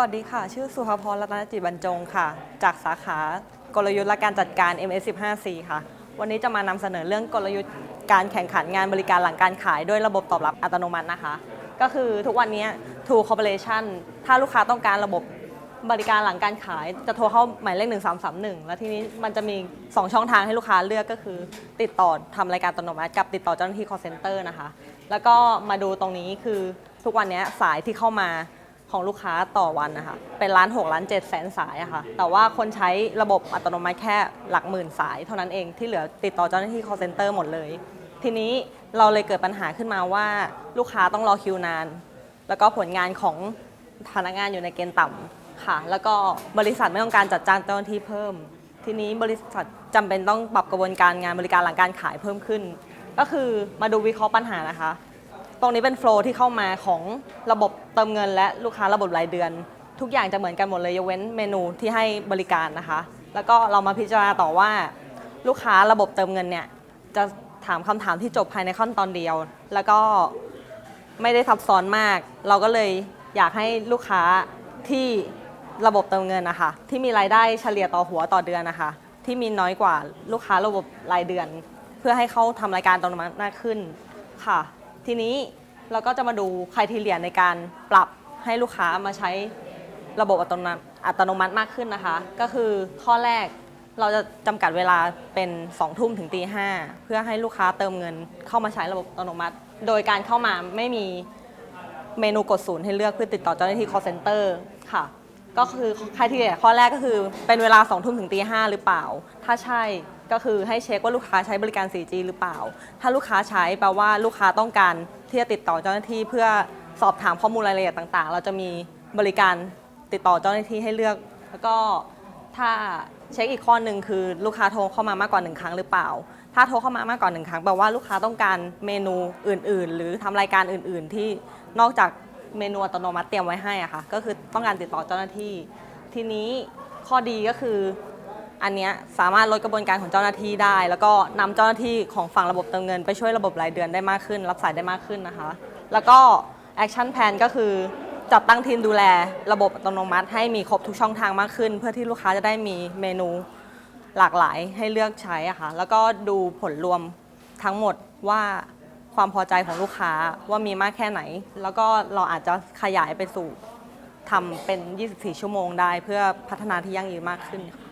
วัสดีค่ะ ชื่อสุภพรรัตนจิตบรรจงค่ะ จากสาขากลยุทธ์และการจัดการ MS15C ค่ะ วันนี้จะมานำเสนอเรื่องกลยุทธ์การแข่งขันงานบริการหลังการขายด้วยระบบตอบรับอัตโนมัตินะคะ ก็คือทุกวันนี้ True Corporation ถ้าลูกค้าต้องการระบบบริการหลังการขายจะโทรเข้าหมายเลข 1331 แล้วทีนี้มันจะมี 2 ช่องทางให้ลูกค้าเลือกก็คือ ติดต่อทำรายการอัตโนมัติกับติดต่อเจ้าหน้าที่ call center นะคะ แล้วก็มาดูตรงนี้คือทุกวันนี้สายที่เข้ามา ของลูกค้าต่อวันนะคะเป็นล้าน6ล้าน7แสนสายอะค่ะแต่ว่าคนใช้ระบบอัตโนมัติแค่หลักหมื่นสายเท่านั้นเองที่เหลือติดต่อเจ้าหน้าที่ call center หมดเลย ทีนี้เราเลยเกิดปัญหาขึ้นมาว่าลูกค้าต้องรอคิวนาน แล้วก็ผลงานของพนักงานอยู่ในเกณฑ์ต่ำค่ะ แล้วก็บริษัทไม่ต้องการจัดจ้างเจ้าหน้าที่เพิ่ม ทีนี้บริษัทจำเป็นต้องปรับกระบวนการงานบริการหลังการขายเพิ่มขึ้น ก็คือมาดูวิเคราะห์ปัญหานะคะ ตรงนี้เป็นโฟล์ที่เข้ามาของระบบเติมเงินและลูกค้าระบบรายเดือน ทุกอย่างจะเหมือนกันหมดเลยยกเว้นเมนูที่ให้บริการนะคะ แล้วก็เรามาพิจารณาต่อว่าลูกค้าระบบเติมเงินเนี่ยจะถามคำถามที่จบภายในขั้นตอนเดียว แล้วก็ไม่ได้ซับซ้อนมาก เราก็เลยอยากให้ลูกค้าที่ระบบเติมเงินนะคะ ที่มีรายได้เฉลี่ยต่อหัวต่อเดือนนะคะ ที่มีน้อยกว่าลูกค้าระบบรายเดือน เพื่อให้เขาทำรายการอัตโนมัติมากขึ้นค่ะ ทีนี้เราก็จะมาดูคุณทีเรียในการปรับให้ลูกค้ามาใช้ระบบอัตโนมัติอัตโนมัติมากขึ้นนะคะ ก็คือข้อแรกเราจะจำกัดเวลาเป็น2ทุ่มถึงตีห้าเพื่อให้ลูกค้าเติมเงินเข้ามาใช้ระบบอัตโนมัติ โดยการเข้ามาไม่มีเมนูกดศูนย์ให้เลือกเพื่อติดต่อเจ้าหน้าที่ call center ค่ะ ก็คือคุณทีเรียข้อแรกก็คือเป็นเวลา2ทุ่มถึงตีห้าหรือเปล่า ถ้าใช่ก็คือให้เช็คว่าลูกค้าใช้บริการ 4G หรือเปล่า ถ้าลูกค้าใช้แปลว่าลูกค้าต้องการที่จะติดต่อเจ้าหน้าที่ เพื่อสอบถามข้อมูลรายละเอียดต่าง ๆ เราจะมีบริการติดต่อเจ้าหน้าที่ให้เลือก แล้วก็ถ้าเช็คอีกข้อหนึ่งคือลูกค้าโทรเข้ามามากกว่าหนึ่งครั้งหรือเปล่า ถ้าโทรเข้ามามากกว่าหนึ่งครั้งแปลว่าลูกค้าต้องการเมนูอื่น ๆ หรือทำรายการอื่น ๆ ที่นอกจาก เมนูอัตโนมัติเตรียมไว้ให้อะค่ะ ก็คือต้องการติดต่อเจ้าหน้าที่ ทีนี้ข้อดีก็คืออันเนี้ยสามารถลดกระบวนการของเจ้าหน้าที่ได้ แล้วก็นำเจ้าหน้าที่ของฝั่งระบบเติมเงิน ไปช่วยระบบรายเดือนได้มากขึ้น รับสายได้มากขึ้นนะคะ แล้วก็แอคชั่นแพนก็คือจัดตั้งทีมดูแลระบบอัตโนมัติ ให้มีครบทุกช่องทางมากขึ้น เพื่อที่ลูกค้าจะได้มีเมนูหลากหลายให้เลือกใช้อะค่ะแล้วก็ดูผลรวมทั้งหมดว่า ความพอใจของลูกค้าว่ามีมากแค่ไหน แล้วก็เราอาจจะขยายไปสู่ทำเป็น 24 ชั่วโมงได้ เพื่อพัฒนาที่ยั่งยืนมากขึ้นค่ะ